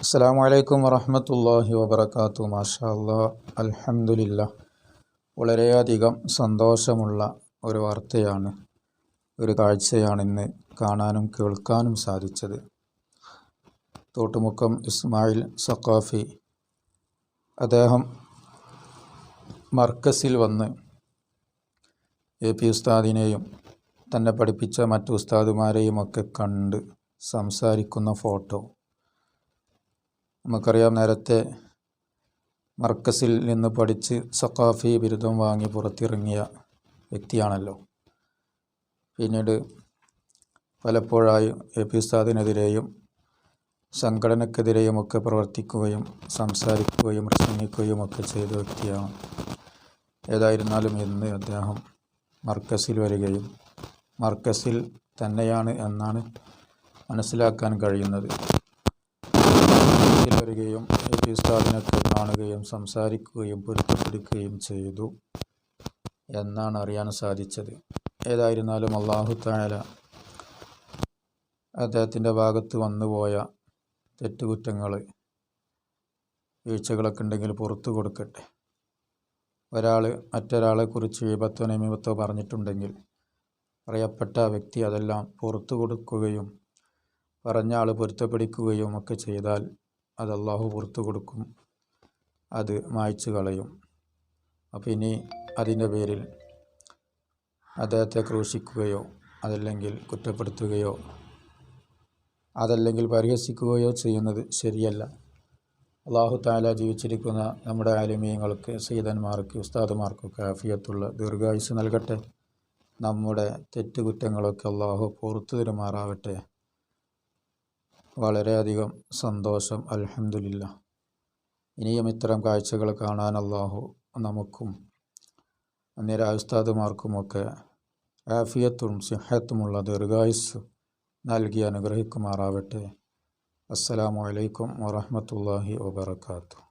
അസ്സാം വലൈക്കും വറഹമത്തല്ലാഹി വബർക്കാത്തു മാഷാ അല്ലാ അൽഹംദുലില്ലാ. വളരെയധികം സന്തോഷമുള്ള ഒരു വാർത്തയാണ് ഒരു കാഴ്ചയാണ് ഇന്ന് കാണാനും കേൾക്കാനും സാധിച്ചത്. തോട്ടുമുക്കം ഇസ്മായിൽ സഖാഫി അദ്ദേഹം മർക്കസിൽ വന്ന് എ പി ഉസ്താദിനെയും തന്നെ പഠിപ്പിച്ച മറ്റു ഉസ്താദുമാരെയും ഒക്കെ കണ്ട് സംസാരിക്കുന്ന ഫോട്ടോ നമുക്കറിയാം നേരത്തെ മർക്കസിൽ നിന്ന് പഠിച്ച് സഖാഫി ബിരുദം വാങ്ങി പുറത്തിറങ്ങിയ വ്യക്തിയാണല്ലോ. പിന്നീട് പലപ്പോഴായി എ പി ഉസ്താദിനെതിരെയും പ്രവർത്തിക്കുകയും സംസാരിക്കുകയും പ്രസംഗിക്കുകയും ഒക്കെ ചെയ്ത വ്യക്തിയാണ്. ഏതായിരുന്നാലും ഇന്ന് അദ്ദേഹം മർക്കസിൽ വരികയും മർക്കസിൽ തന്നെയാണ് എന്നാണ് മനസ്സിലാക്കാൻ കഴിയുന്നത്. വരികയും എ പി ഉസ്താദിനൊക്കെ കാണുകയും സംസാരിക്കുകയും പൊരുത്തപ്പെടുകയും ചെയ്തു എന്നാണ് അറിയാൻ സാധിച്ചത്. ഏതായിരുന്നാലും അള്ളാഹു താല അദ്ദേഹത്തിന്റെ ഭാഗത്ത് വന്നുപോയ തെറ്റുകുറ്റങ്ങൾ വീഴ്ചകളൊക്കെ ഉണ്ടെങ്കിൽ പുറത്തു കൊടുക്കട്ടെ. ഒരാൾ മറ്റൊരാളെക്കുറിച്ച് വിപത്തോ നിമിത്തോ പറഞ്ഞിട്ടുണ്ടെങ്കിൽ പറയപ്പെട്ട വ്യക്തി അതെല്ലാം പുറത്തു കൊടുക്കുകയും പറഞ്ഞ ആൾ പൊരുത്തപ്പെടിക്കുകയും ഒക്കെ ചെയ്താൽ അത് അള്ളാഹു പുറത്തു കൊടുക്കും. അത് മായ്ച്ചു കളയും. അപ്പോൾ ഇനി അതിന്റെ പേരിൽ അദ്ദേഹത്തെ ക്രൂശിക്കുകയോ അതല്ലെങ്കിൽ കുറ്റപ്പെടുത്തുകയോ അതല്ലെങ്കിൽ പരിഹസിക്കുകയോ ചെയ്യുന്നത് ശരിയല്ല. അള്ളാഹു താല ജീവിച്ചിരിക്കുന്ന നമ്മുടെ ആലിമീയങ്ങൾക്ക് സീതന്മാർക്ക് ഉസ്താദുമാർക്കൊക്കെ ആഫിയത്തുള്ള ദീർഘായുസ് നൽകട്ടെ. നമ്മുടെ തെറ്റുകുറ്റങ്ങളൊക്കെ അള്ളാഹു പുറത്തു തരുമാറാവട്ടെ വളരെയധികം സന്തോഷം അലഹമില്ല ഇനിയും ഇത്തരം കാഴ്ചകൾ കാണാൻ അള്ളാഹു നമുക്കും നിരായുസ്താദുമാർക്കുമൊക്കെ ആഫിയത്തും സിഹത്തുമുള്ള ദീർഘായുസ് നൽകി അനുഗ്രഹിക്കുമാറാവട്ടെ. അസ്സലാമു അലൈക്കും വറഹമത്തല്ലാഹി വബർക്കാത്തു